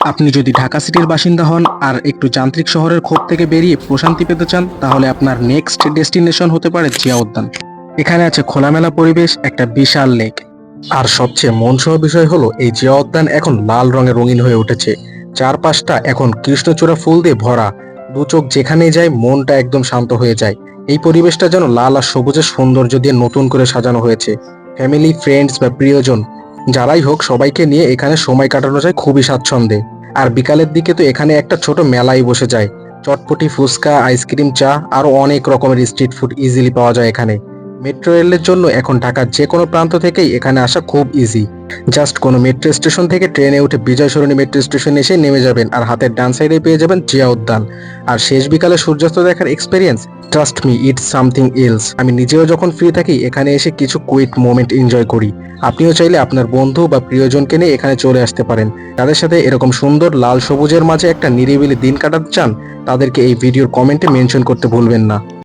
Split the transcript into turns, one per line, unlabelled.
আপনি যদি ঢাকা সিটির বাসিন্দা হন আর একটু যান্ত্রিক শহরের ক্ষোভ থেকে বেরিয়ে প্রশান্তি পেতে চান, তাহলে আপনার নেক্সট ডেস্টিনেশন হতে পারে জিয়া উদ্যান এখানে আছে খোলামেলা পরিবেশ, একটা বিশাল লেক। আর সবচেয়ে মনসহ বিষয় হলো, এই জিয়া উদ্যান এখন লাল রঙে রঙিন হয়ে উঠেছে। চারপাশটা এখন কৃষ্ণচূড়া ফুল দিয়ে ভরা। দু চোখ যেখানেই যায়, মনটা একদম শান্ত হয়ে যায়। এই পরিবেশটা যেন লাল আর সবুজের সৌন্দর্য দিয়ে নতুন করে সাজানো হয়েছে। ফ্যামিলি ফ্রেন্ডস বা প্রিয়জন, যারাই হোক, সবাইকে নিয়ে এখানে সময় কাটানো যায় খুবই স্বাচ্ছন্দ্যে। আর বিকালের দিকে তো এখানে একটা ছোট মেলাই বসে যায়। চটপটি, ফুচকা, আইসক্রিম, চা, আরও অনেক রকমের স্ট্রিট ফুড ইজিলি পাওয়া যায় এখানে। মেট্রো রেলের জন্য এখন ঢাকার যে কোনো প্রান্ত থেকেই এখানে আসা খুব ইজি জাস্ট কোনো মেট্রো স্টেশন থেকে ট্রেনে উঠে বিজয় সরণি মেট্রো স্টেশনে এসে নেমে যাবেন আর হাতের ডান সাইডে পেয়ে যাবেন জিয়া উদ্যান আর শেষ বিকালে সূর্যাস্ত দেখার experience trust me it's something else আমি নিজেও যখন ফ্রি থাকি, এখানে এসে কিছু কুইক মোমেন্ট এনজয় করি। আপনিও চাইলে আপনার বন্ধু বা প্রিয়জনকে নিয়ে এখানে চলে আসতে পারেন। তাদের সাথে এরকম সুন্দর লাল সবুজের মাঝে একটা নিরিবিলি দিন কাটাতে চান, তাদেরকে এই ভিডিওর কমেন্টে মেনশন করতে ভুলবেন না।